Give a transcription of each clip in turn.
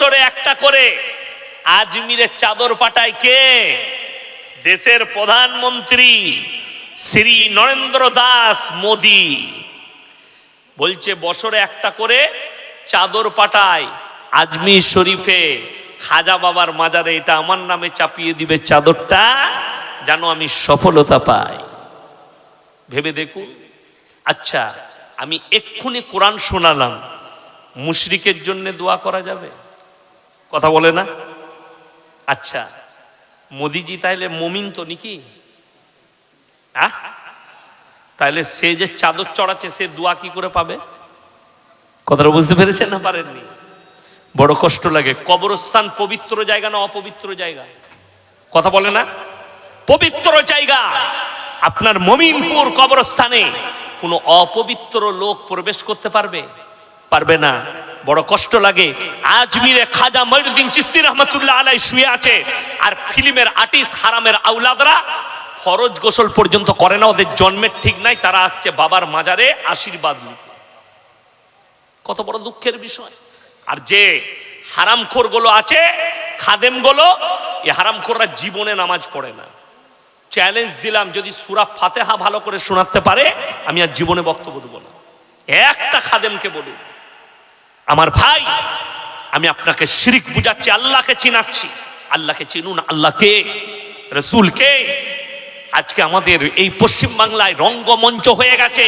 বছরে একটা করে। আজমিরের চাদর পাঠায় কে? দেশের প্রধানমন্ত্রী শ্রী নরেন্দ্র দাস মোদি। বলছে, বছরে একটা করে চাদর পাঠায় আজমির শরীফে। খাজা বাবার মাজারে এটা আমার নামে চাপিয়ে দিবে চাদরটা, যেন আমি সফলতা পাই। ভেবে দেখুন। আচ্ছা আমি এক্ষুনি কোরআন শোনালাম। মুশরিকের জন্য দোয়া করা যাবে? কথা বলে না? আচ্ছা মোদিজি তাইলে মমিন তো নাকি? আহ তাহলে সে যে চাদর চড়াচ্ছে, সে দোয়া কি করে পাবে? কথাটা বুঝতে পেরেছেন না পারেননি? বড় কষ্ট লাগে। কবরস্থান পবিত্র জায়গা না অপবিত্র জায়গা? কথা বলে না? পবিত্র জায়গা। আপনার মমিনপুর কবরস্থানে কোনো অপবিত্র লোক প্রবেশ করতে পারবে? পারবে না। বড় কষ্ট লাগে। আজমিরে খাজা মঈনুদ্দিন চিস্তি রহমতুল্লাহ আলাই শুয়ে আছে। আর ফিল্মের আর্টিস্ট হারামের আউলাদরা ফরজ গোসল পর্যন্ত করে না, ওদের জন্মের ঠিক নাই, তারা আসছে বাবার মাজারে আশীর্বাদ কত বড় দুঃখের বিষয়। আর যে হারামখোরগুলো আছে খাদেমগুলো এই হারামখোররা জীবনে নামাজ পড়ে না। চ্যালেঞ্জ দিলাম, যদি সুরা ফাতেহা ভালো করে শোনাতে পারে, আমি আর জীবনে বক্তব্য দেবো না। একটা খাদেমকে বলুন। আমার ভাই, আমি আপনাকে শিরিক বুঝাচ্ছি, আল্লাহকে চিনাচ্ছি। আল্লাহকে চিনুন আল্লাহকে রসুলকে আজকে আমাদের এই পশ্চিম বাংলায় রঙ্গমঞ্চ হয়ে গেছে,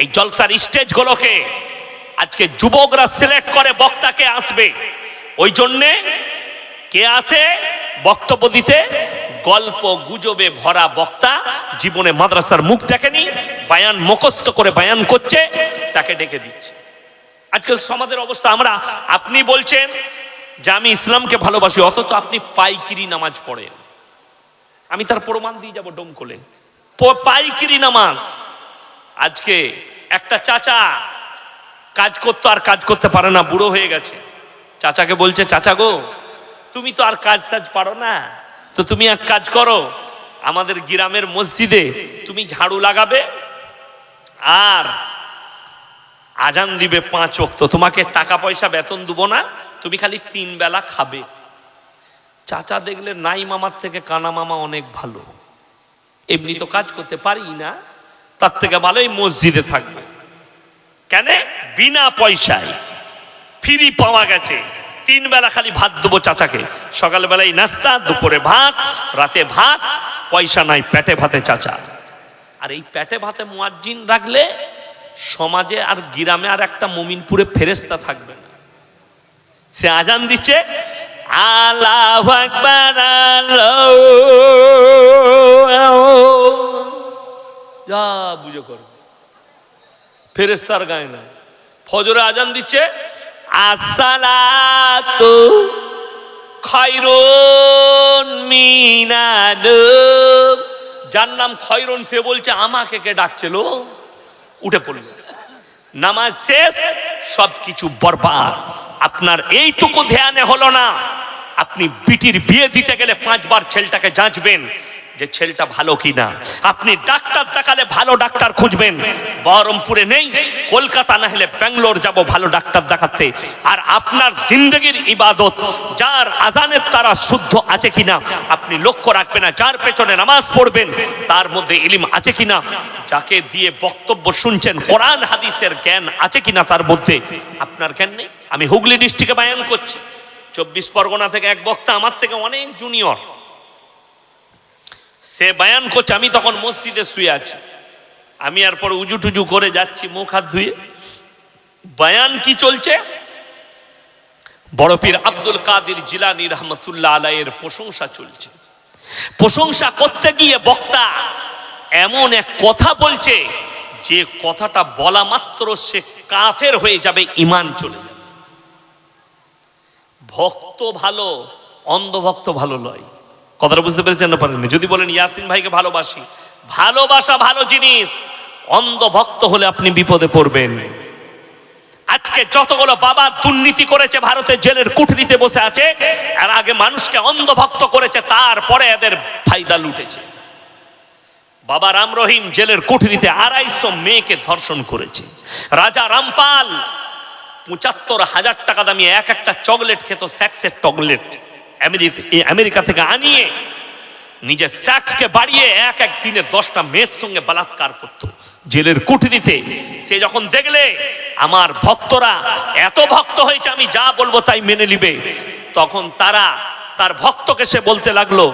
এই জলসার স্টেজগুলোকে আজকে যুবকরা সিলেক্ট করে বক্তাকে আসবে। ওই জন্যে কে আসে? বক্তব্য দিতে, গল্প গুজবে ভরা বক্তা জীবনে মাদ্রাসার মুখ দেখেনি, বায়ান মুখস্থ করে বায়ান করছে, তাকে ডেকে দিচ্ছে। আজকে সমাজের অবস্থা, আমরা, আপনি বলছেন যে আমি ইসলামকে ভালোবাসি, অথচ আপনি পাইকিরি নামাজ পড়েন। আমি তার প্রমাণ দিয়ে যাব ডোমকলে পাইকিরি নামাজ। আজকে একটা চাচা কাজ করতো, আর কাজ করতে পারে না, বুড়ো হয়ে গেছে। চাচাকে বলছে, চাচা গো, তুমি তো আর কাজ টাজ পারো না। তো তুমি এক কাজ করো, আমাদের গ্রামের মসজিদে তুমি ঝাড়ু লাগাবে, আর আজান দিবে পাঁচ অক্ত তোমাকে টাকা পয়সা বেতন দেবো না, তুমি খালি তিন বেলা খাবে। চাচা দেখলে নাই মামার থেকে কানা মামা অনেক ভালো। এমনি তো কাজ করতে পারি না, তার থেকে ভালোই মসজিদে থাকবে। কেন? বিনা পয়সায়। ফ্রি পাওয়া গেছে। তিন বেলা খালি ভাত দেবো চাচাকে। সকালবেলায় নাস্তা, দুপুরে ভাত, রাতে ভাত, পয়সা নাই, পেটে ভাতে চাচা। আর এই পেটে ভাতে মুয়াজ্জিন রাখলে সমাজে আর গ্রামে আর একটা মুমিনপুরে ফেরেস্তা থাকবে না। সে আজান দিচ্ছে, আল্লাহু আকবার যা বুঝে করবে। ফেরেস্তার গায়ে না ফজরে আজান দিচ্ছে, আসসালাতু খয়রুন মিনানুম যার নাম খয়রুন, সে বলছে, আমাকে কে ডাকছিল উঠে পড়ল। নামাজ শেষ, সবকিছু বরবাদ। আপনার এইটুকু ধ্যানে হলো না। আপনি বিটির বিয়ে দিতে গেলে পাঁচবার ছেলেটাকে যাঁচবেন। যে ছেলেটা ভালো কিনা। আপনি ডাক্তার দেখালে ভালো ডাক্তার খুঁজবেন। বহরমপুরে নেই, কলকাতা না হলে ব্যাঙ্গালোর যাব ভালো ডাক্তার দেখাতে। আর আপনার জিন্দগির ইবাদত, যার আজানের তারা শুদ্ধ আছে কিনা, আপনি লক্ষ্য রাখবেন না। যার পেছনে নামাজ পড়বেন, তার মধ্যে ইলিম আছে কিনা, যাকে দিয়ে বক্তব্য শুনছেন, কোরআন, হাদিসের জ্ঞান আছে কিনা তার মধ্যে, আপনার জ্ঞান নেই? আমি হুগলি ডিস্ট্রিক্টে বায়ান করছি। চব্বিশ পরগনা থেকে এক বক্তা, আমার থেকে অনেক জুনিয়র সে বায়ান করছে, আমি তখন মসজিদে শুয়ে আছি। আমি আর পর উজু টুজু করে যাচ্ছি মুখ হাত ধুয়ে। বায়ান কি চলছে? বড় পীর আব্দুল কাদির জিলানি রহমতুল্লাহ আলাইয়ের প্রশংসা চলছে। প্রশংসা করতে গিয়ে বক্তা এমন এক কথা বলছে, যে কথাটা বলা মাত্র সে কাফের হয়ে যাবে ইমান চলে যাবে। ভক্ত ভালো, অন্ধভক্ত ভালো নয়। কথাটা বুঝতে পেরেছেন না পারেননি? যদি বলেন, ইয়াসিন ভাইকে ভালোবাসি। ভালোবাসা ভালো জিনিস। অন্ধভক্ত হলে আপনি বিপদে পড়বেন। আজকে যতগুলো বাবা দুর্নীতি করেছে ভারতের জেলের কুঠরিতে বসে আছে আর আগে মানুষকে অন্ধভক্ত করেছে, তারপরে এদের ফায়দা লুটেছে। বাবা রাম রহিম জেলের কুঠরিতে আড়াইশো মেয়েকে ধর্ষণ করেছে। রাজা রামপাল, পঁচাত্তর হাজার টাকা দামি এক একটা চকলেট খেত, স্যাক্সের চকলেট আমেরিকা থেকে আনিয়ে নিজের স্যাক্সকে বাড়িয়ে এক এক দিনে দশটা মেয়ের সঙ্গে বলাৎকার করত জেলের কুঠরিতে সে যখন দেখলে আমার ভক্তরা এত ভক্ত হয়েছে আমি যা বলবো তাই মেনে নিবে তখন তারা তার ভক্তকে সে বলতে লাগলো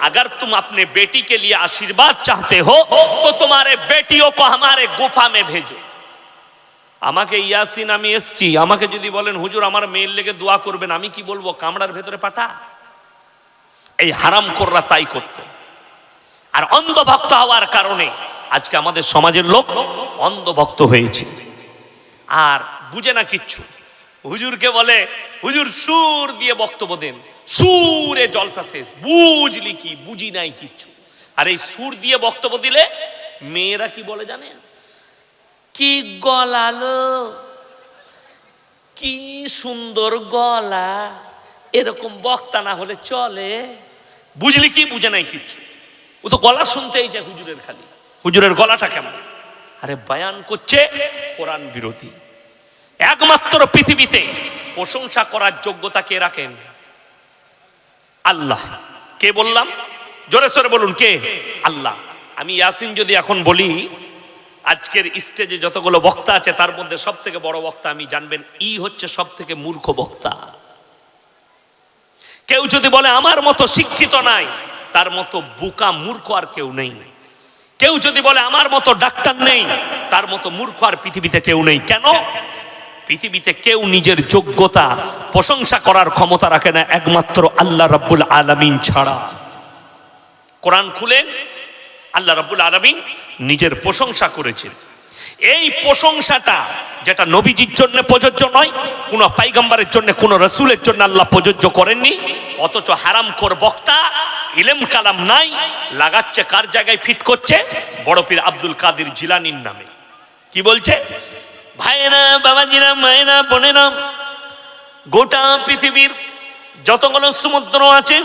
अगर तुम अपने बेटी के लिए आशीर्वाद चाहते हो तो तुम्हारे बेटियों को हमारे गुफा में भेजो আমাকে ইয়াসিন আমি এসছি আমাকে যদি বলেন হুজুর আমার মেয়ের লেগে দোয়া করবেন আমি কি বলবো কামড়ার ভেতরে পাঠা এই হারাম কররা তাই করত। আর অন্ধভক্ত হওয়ার কারণে আজকে আমাদের সমাজের লোক অন্ধভক্ত হয়েছে। আর বুঝে না কিচ্ছু। হুজুরকে বলে, হুজুর সুর দিয়ে বক্তব্য দেন। সুরে জলসা শেষ। বুঝলি কি বুঝি নাই কিচ্ছু। আর এই সুর দিয়ে বক্তব্য দিলে মেয়েরা কি বলে জানেন? কি গলালো, কি সুন্দর গলা, এরকম বক্তা না হলে চলে। বুঝলি কি, বুঝে নাই কিচ্ছু। ও তো গলা শুনতেই যায় হুজুরের খালি। হুজুরের গলাটা কেমন? আরে বায়ান করছে কোরআন বিরোধী। একমাত্র পৃথিবীতে প্রশংসা করার যোগ্যতা কে রাখেন? আল্লাহ। কে বললাম? জোরে সোরে বলুন, কে? আল্লাহ। আমি ইয়াসিন যদি এখন বলি, আজকের স্টেজে যতগুলো বক্তা আছে, তার মধ্যে সব থেকে বড় বক্তা আমি জানবেন, ই হচ্ছে সব থেকে মূর্খ বক্তা। কেউ যদি বলে, আমার মতো শিক্ষিত নাই, তার মতো বুকা মূর্খ আর কেউ নেই। কেউ যদি বলে, আমার মতো ডাক্তার নেই, তার মতো মূর্খ আর পৃথিবীতে কেউ নেই। কেন? পৃথিবীতে কেউ নিজের যোগ্যতা, প্রশংসা করার ক্ষমতা রাখে না, একমাত্র আল্লাহ রাব্বুল আলমিন ছাড়া। কোরআন খুলে আল্লাহ রাব্বুল আলামিন নিজের প্রশংসা করেছেন। এই প্রশংসাটা যেটা নবীজির জন্য প্রযোজ্য নয়, কোনো পাইগাম্বারের জন্য, কোনো রসুলের জন্য আল্লাহ প্রযোজ্য করেননি। অথচ হারাম কর বক্তা, ইলেম কালাম নাই, লাগাচ্ছে কার জায়গায় ফিট করছে? বড় পীর আব্দুল কাদির জিলানির নামে। কি বলছে? ভাইয়েরা, বাবাজিরা, মায়েরা, বোনেরা, গোটা পৃথিবীর যতগুলো সমুদ্র আছে,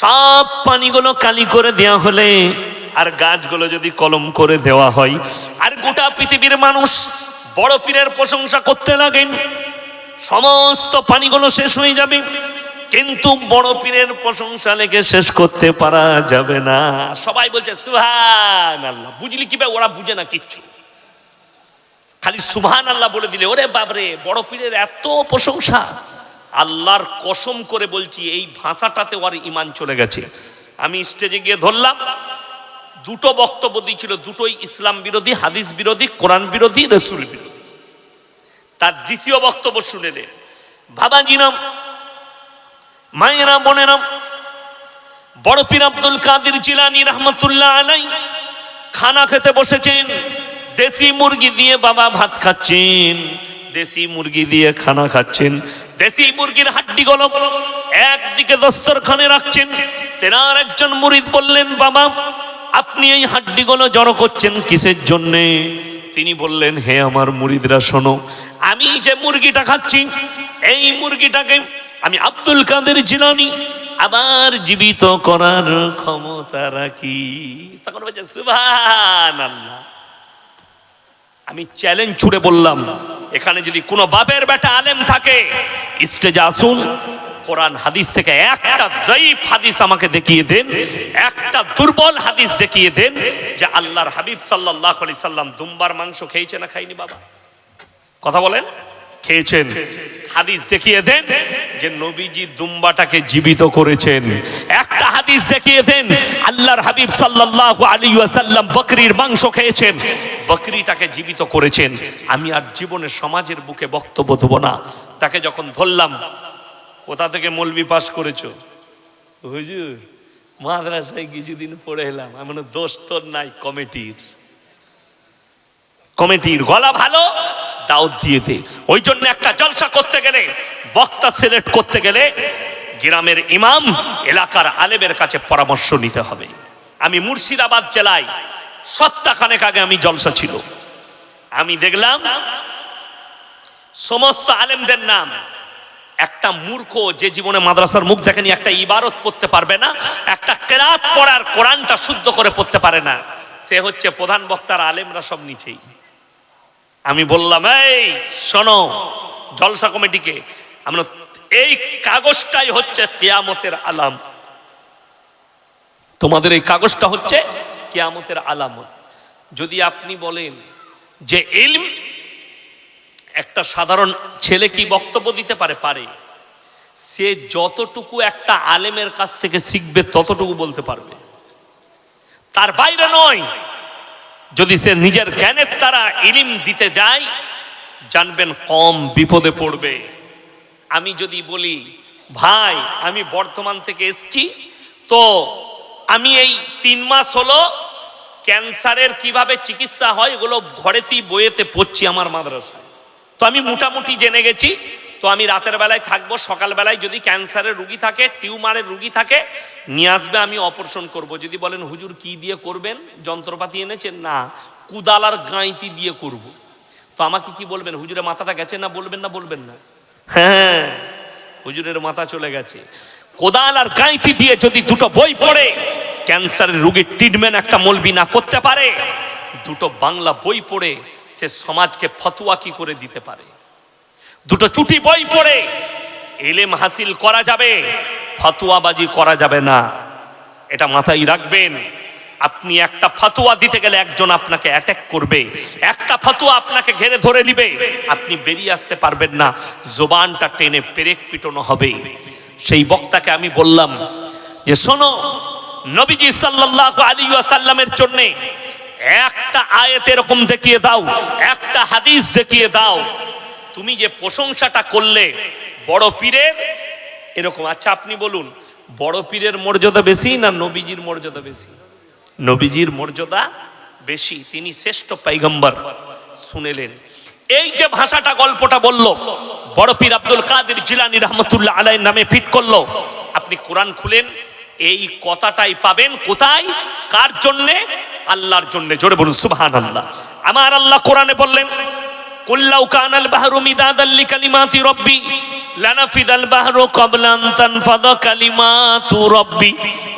সব পানিগুলো কালি করে দেওয়া হলে আর গাছগুলো যদি কলম করে দেওয়া হয়, আর গোটা পৃথিবীর মানুষ বড় পীরের প্রশংসা করতে লাগেন, সমস্ত পানিগুলো শেষ হয়ে যাবে। কিন্তু বড় পীরের প্রশংসা লেগে শেষ করতে পারা যাবে না। সবাই বলছে সুহান আল্লাহ বুঝলি কি ওরা বুঝে না কিচ্ছু। খালি সুবহান আল্লাহ বলে দিলে, ওরে বাবরে বড় পীরের এত প্রশংসা। আল্লাহর কসম করে বলছি, এই ভাষাটাতে ওর ইমান চলে গেছে। আমি স্টেজে গিয়ে ধরলাম দুটো বক্তব্য দিয়েছিল, দুটোই ইসলাম বিরোধী, হাদিস বিরোধী, কোরআন বিরোধী, রসুল বিরোধী। তার দ্বিতীয় বক্তব্য শুনে নে। বাবাজিরাম মায়েরা বোনেরাম বড় পীর আব্দুল কাদের জিলানি রহমতুল্লাহ আলাই খানা খেতে বসেছেন, দেশি মুরগি দিয়ে বাবা ভাত খাচ্ছেন, দেশি মুরগি দিয়ে খানা খাচ্ছেন, দেশি মুরগির হাড্ডি গলো একদিকে দস্তরখানে রাখছেন, তেনার একজন মুরিদ বললেন, বাবা আপনি এই হাড্ডিগুলো জড়ো করছেন কিসের জন্যে? তিনি বললেন, হে আমার মুরিদরা, শোনো, আমি যে মুরগিটা খাচ্ছি, এই মুরগিটাকে আমি আব্দুল কাদের জিলানি আবার জীবিত করার ক্ষমতা রাখি। তখন বলছে সুভান আমি চ্যালেঞ্জ ছুড়ে বললাম, এখানে যদি কোনো বাপের বেটা আলেম থাকে স্টেজে আসুন কোরআন হাদিস থেকে একটা জয়ীফ হাদিস আমাকে দেখিয়ে দেন, একটা দুর্বল হাদিস দেখিয়ে দেন যে আল্লাহর হাবিব সাল্লাহ আলি সাল্লাম দুম্বার মাংস খেয়েছে না খাইনি বাবা? কথা বলেন? খেয়েছেন। হাদিস দেখিয়ে দেন যে নবীজি দুম্বাটাকে জীবিত করেছেন। একটা হাদিস দেখিয়ে দেন, আল্লাহর হাবিব সাল্লাল্লাহু আলাইহি ওয়াসাল্লাম বকরির মাংস খেয়েছেন, বকরিটাকে জীবিত করেছেন। আমি আর জীবনের সমাজের বুকে বক্তব্য দেবো না। তাকে যখন ধরলাম কোথা থেকে মলবি পাস করেছ। হুজুর মাদ্রাসায় কিছুদিন পড়ে এলাম এমন দোষ তোর নাই কমিটির। কমিটির গলা ভালো দাওয়াত দিয়ে দে। ওই জন্য একটা জলসা করতে গেলে বক্তা সিলেক্ট করতে গেলে গ্রামের ইমাম এলাকার আলেমের কাছে পরামর্শ নিতে হবে। আমি মুর্শিদাবাদ জেলায় সপ্তাহখানেক আগে আমি জলসা ছিল। আমি দেখলাম সমস্ত আলেমদের নাম একটা মূর্খ যে জীবনে মাদ্রাসার মুখ দেখেনি, একটা ইবারত পড়তে পারবে না, একটা কেরাত পড়ার কোরআনটা শুদ্ধ করে পড়তে পারে না। সে হচ্ছে প্রধান বক্তার আলেমরা সব নিচেই। আমি বললাম, এই, শোনো, জলসা কমিটিকে, আমরা এই কাগজটাই হচ্ছে কেয়ামতের আলাম তোমাদের এই কাগজটা হচ্ছে কেয়ামতের আলামত। যদি আপনি বলেন যে ইলম একটা সাধারণ ছেলে কি বক্তব্য দিতে পারে? পারে। সে যতটুকু একটা আলেমের কাছ থেকে শিখবে, ততটুকু বলতে পারবে। তার বাইরে নয়, যদি সে নিজের জ্ঞানের দ্বারা ইলিম দিতে যায়, জানবেন কম বিপদে পড়বে। আমি যদি বলি, ভাই, আমি বর্তমান থেকে এসছি, তো আমি এই তিন মাস হলো ক্যান্সারের কীভাবে চিকিৎসা হয়, এগুলো ঘরেতেই বইয়েতে পড়ছি আমার মাদ্রাসায়। তো আমি মোটামুটি জেনে গেছি। তো আমি রাতের বেলায় থাকব, সকালবেলায় যদি ক্যান্সারের রুগী থাকে, টিউমারের রুগী থাকে, নিয়ে আসবে আমি অপারেশন করব। যদি বলেন, হুজুর, কি দিয়ে করবেন? যন্ত্রপাতি এনেছেন? না, কুদাল আর গাঁইতি দিয়ে করব। তো আমাকে কি বলবেন? হুজুরের মাথাটা গেছে না? বলবেন না বলবেন না। হ্যাঁ হুজুরের মাথা চলে গেছে। কোদাল আর গাঁইতি দিয়ে যদি দুটো বই পড়ে, ক্যান্সারের রুগীর ট্রিটমেন্ট একটা মলবি না করতে পারে। দুটো বাংলা বই পড়ে সে সমাজকে ফতুয়া কি করে দিতে পারে? দুটো চুটি বই পড়ে, এলেম হাসিল করা যাবে, ফতুয়াবাজি করা যাবে না। এটা মাথায় রাখবেন, আপনি একটা ফাতুয়া দিতে গেলে একজন আপনাকে অ্যাটাক করবে, একটা ফাতুয়া আপনাকে ঘেরে ধরে নিবে, আপনি বেরিয়ে আসতে পারবেন না, জোবানটা টেনে পেরেক পিটনো হবে। সেই বক্তাকে আমি বললাম যে, শোনো, নবীজি সাল্লাল্লাহু আলাইহি ওয়াসাল্লামের জন্য একটা আয়াত এরকম দেখিয়ে দাও, একটা হাদিস দেখিয়ে দাও। তুমি যে প্রশংসাটা করলে, বড় পীরের, এরকম। আচ্ছা আপনি বলুন, বড় পীরের মর্যাদা বেশি না নবীজির মর্যাদা বেশি? নবীজির মর্যাদা বেশি, তিনি শ্রেষ্ঠ পাইগম্বর। শুনেলেন। এই যে ভাষাটা, গল্পটা বলল, বড় পীর আব্দুল কাদের জিলানি রহমতুল্লাহ আলাই নামে ফিট করল। আপনি কোরআন খুলেন, এই কথাটাই পাবেন কোথায়? কার জন্যে? আল্লাহর জন্য, জোরে বলুন সুবহান আল্লাহ আমার আল্লাহ কোরআনে বললেন কুল্লাউ কানাল বাহরু মিদাদাল লিকালিমাতি রব্বি, লানাফিদাল বাহরু ক্বাবলা আন তানফাদা কালিমাতু রব্বি,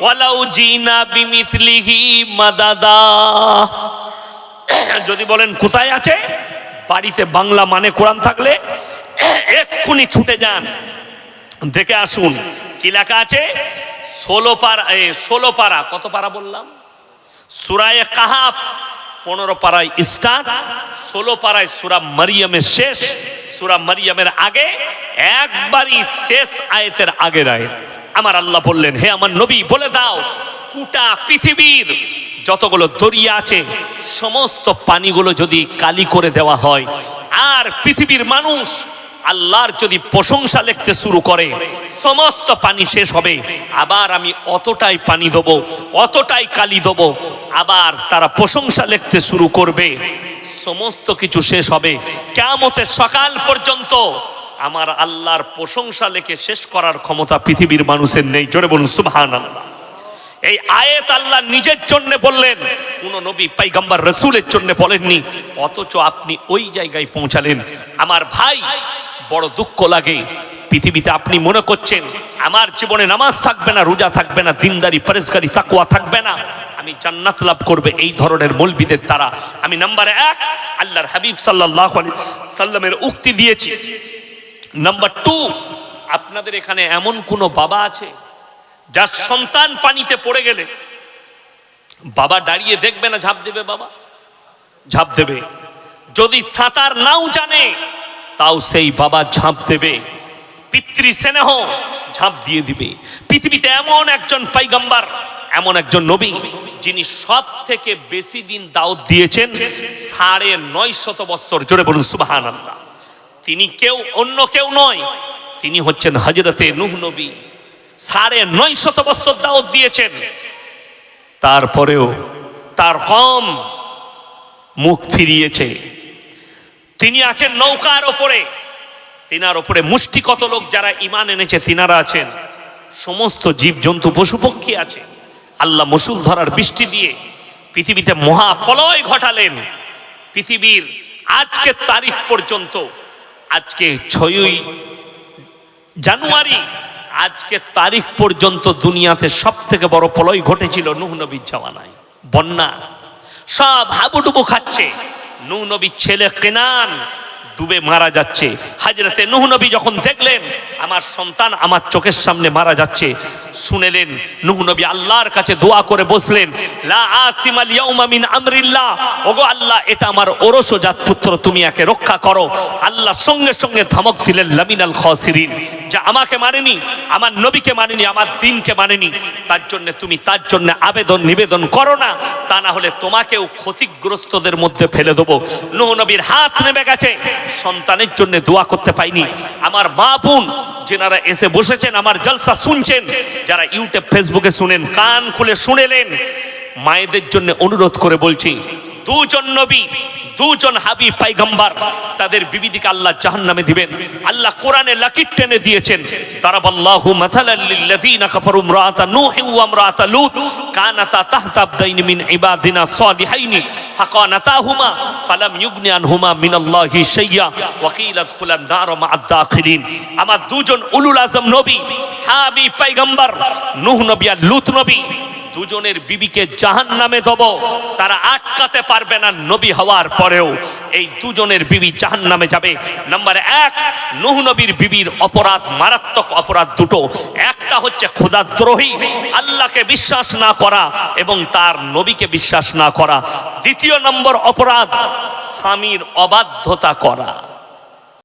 ওয়ালাউ জিনা বিমিসলিহি মাদাদা। যদি বলেন, কোথায় আছে? বাড়িতে বাংলা মানে কোরআন থাকলে, এক্ষুনি ছুটে যান, দেখে আসুন, কি লেখা আছে? ষোলো পারা ষোলো পারা, কত পারা বললাম? সুরায় কাহাফ পনেরো পাড়ায় স্টার্ট ষোলো পাড়ায় সুরা মারিয়ামের শেষ, সুরা মারিয়ামের আগে, একবারই শেষ আয়তের আগের আয় আমার আল্লাহ বললেন, হে আমার নবী, বলে দাও কুটা পৃথিবীর যতগুলো দরিয়া আছে, সমস্ত পানিগুলো যদি কালি করে দেওয়া হয়, আর পৃথিবীর মানুষ আল্লাহর যদি প্রশংসা লিখতে শুরু করে, সমস্ত পানি শেষ হবে। আবার আমি অতটাই পানি দেবো, অতটাই কালি দেবো, আবার তারা প্রশংসা লিখতে শুরু করবে। সমস্ত কিছু শেষ হবে। কেমতের সকাল পর্যন্ত আমার আল্লাহর প্রশংসা লেখে শেষ করার ক্ষমতা পৃথিবীর মানুষের নেই। জোরে বলুন সুবহান এই আয়েত আল্লাহ নিজের জন্য বললেন, কোন নবী পাইগাম্বার রসুলের জন্য বলেননি, অথচ আপনি ওই জায়গায় পৌঁছালেন। আমার ভাই বড় দুঃখ লাগে। পৃথিবীতে আপনি মনে করছেন, আমার জীবনে নামাজ থাকবে না, রোজা থাকবে না, দিনদারি, পরেশগারি তাকুয়া থাকবে না। আমি জান্নাত লাভ করবে এই ধরনের মৌলবিদের দ্বারা। আমি নাম্বার এক, আল্লাহর হাবিব সাল্লাহ সাল্লামের উক্তি দিয়েছি। নাম্বার টু, আপনাদের এখানে এমন কোনো বাবা আছে, যার সন্তান পানিতে পড়ে গেলে বাবা দাঁড়িয়ে দেখবে না, ঝাঁপ দেবে বাবা? ঝাঁপ দেবে। যদি সাঁতার নাও জানে তাও সেই বাবা ঝাঁপ দেবে। পিতৃ স্নেহ ঝাঁপ দিয়ে দিবে। পৃথিবীতে এমন একজন পাইগাম্বার, এমন একজন নবী, যিনি সব থেকে বেশি দিন দাওয়াত দিয়েছেন সাড়ে নয় শত বৎসর জোরে বলুন সুবাহান আল্লাহ তিনি কেউ অন্য কেউ নয়, তিনি হচ্ছেন হজরতে নুহ নবী। সাড়ে নয় শত বছর দাওয়াত দিয়েছেন। তারপরেও তার কম মুখ ফিরিয়েছে। তিনি আছেন নৌকার ওপরে। তিনার ওপরে মুষ্টি কত লোক যারা ইমান এনেছে, তিনারা আছেন সমস্ত জীবজন্তু পশু পক্ষী আছে। আল্লাহ মসুল ধরার বৃষ্টি দিয়ে পৃথিবীতে মহাপলয় ঘটালেন। পৃথিবীর আজকের তারিখ পর্যন্ত, আজকে ছয়ই জানুয়ারি, আজকে তারিখ পর্যন্ত দুনিয়াতে সব থেকে বড় প্রলয় ঘটেছিল নুহ নবীর জামানায়। বন্যা, সব হাবুডুবু খাচ্ছে। নুহ নবীর ছেলে কেনান ডুবে মারা যাচ্ছে। হাজরতে নুহ নবী যখন দেখলেন, আমার সন্তান আমার চোখের সামনে মারা যাচ্ছে, শুনেলেন নুহ নবী আল্লাহর কাছে দোয়া করে বসলেন, লা আসিমাল ইয়াউমা মিন আমরিল্লাহ। ওগো আল্লাহ, এটা আমার ওরস জাত পুত্র তুমি একে রক্ষা করো। আল্লাহ সঙ্গে সঙ্গে ধমক দিলেন, লামিনাল খসিরিন। যে আমাকে মানেনি, আমার নবীকে মানেনি, আমার দিনকে মানেনি, তার জন্য তুমি তার জন্য আবেদন নিবেদন করো না, তা না হলে তোমাকেও ক্ষতিগ্রস্তদের মধ্যে ফেলে দেবো। নুহ নবীর হাত নেমে গেছে, সন্তানের জন্য দোয়া করতে পাইনি। আমার মা বোন যেনারা এসে বসেছেন, আমার জলসা শুনছেন, যারা ইউটিউব, ফেসবুকে শুনেন, কান খুলে শুনেলেন, মায়েদের জন্য অনুরোধ করে বলছি, দুজন নবী দুজন হাবি পাইগম্বার, তাদের বিবিদিকে আল্লাহ জাহান নামে দিবেন। আল্লাহ কোরআনে লাকির টেনে দিয়েছেন, দারাবাল্লাহু মাথালাল লিল্লাযীনা কাফারু ইমরাআতা নূহি ওয়া ইমরাআতা লূত, কানাতা তাহতা আবদাইনি মিন ইবাদিনা সালিহাইনি, ফাকানাতাহুমা ফালাম ইউগনি আনহুমা মিনাল্লাহি শাইয়্যা ওয়া কিলা আদখুলান নার মা'আদ দাখিলিন। আমার দুজন উলুল আজম নবী হাবি পাইগম্বার, নূহ নবী আর লূত নবী দুজনের বিবিকে জাহান নামে দেব। তারা আটকাতে পারবে না নবী হওয়ার পরেও। এই দুজনের বিবি জাহান নামে যাবে। নাম্বার এক, নুহ নবীর বিবির অপরাধ, মারাত্মক অপরাধ দুটো। একটা হচ্ছে খোদাদ্রোহী আল্লাহকে বিশ্বাস না করা এবং তার নবীকে বিশ্বাস না করা। দ্বিতীয় নম্বর অপরাধ, স্বামীর অবাধ্যতা করা।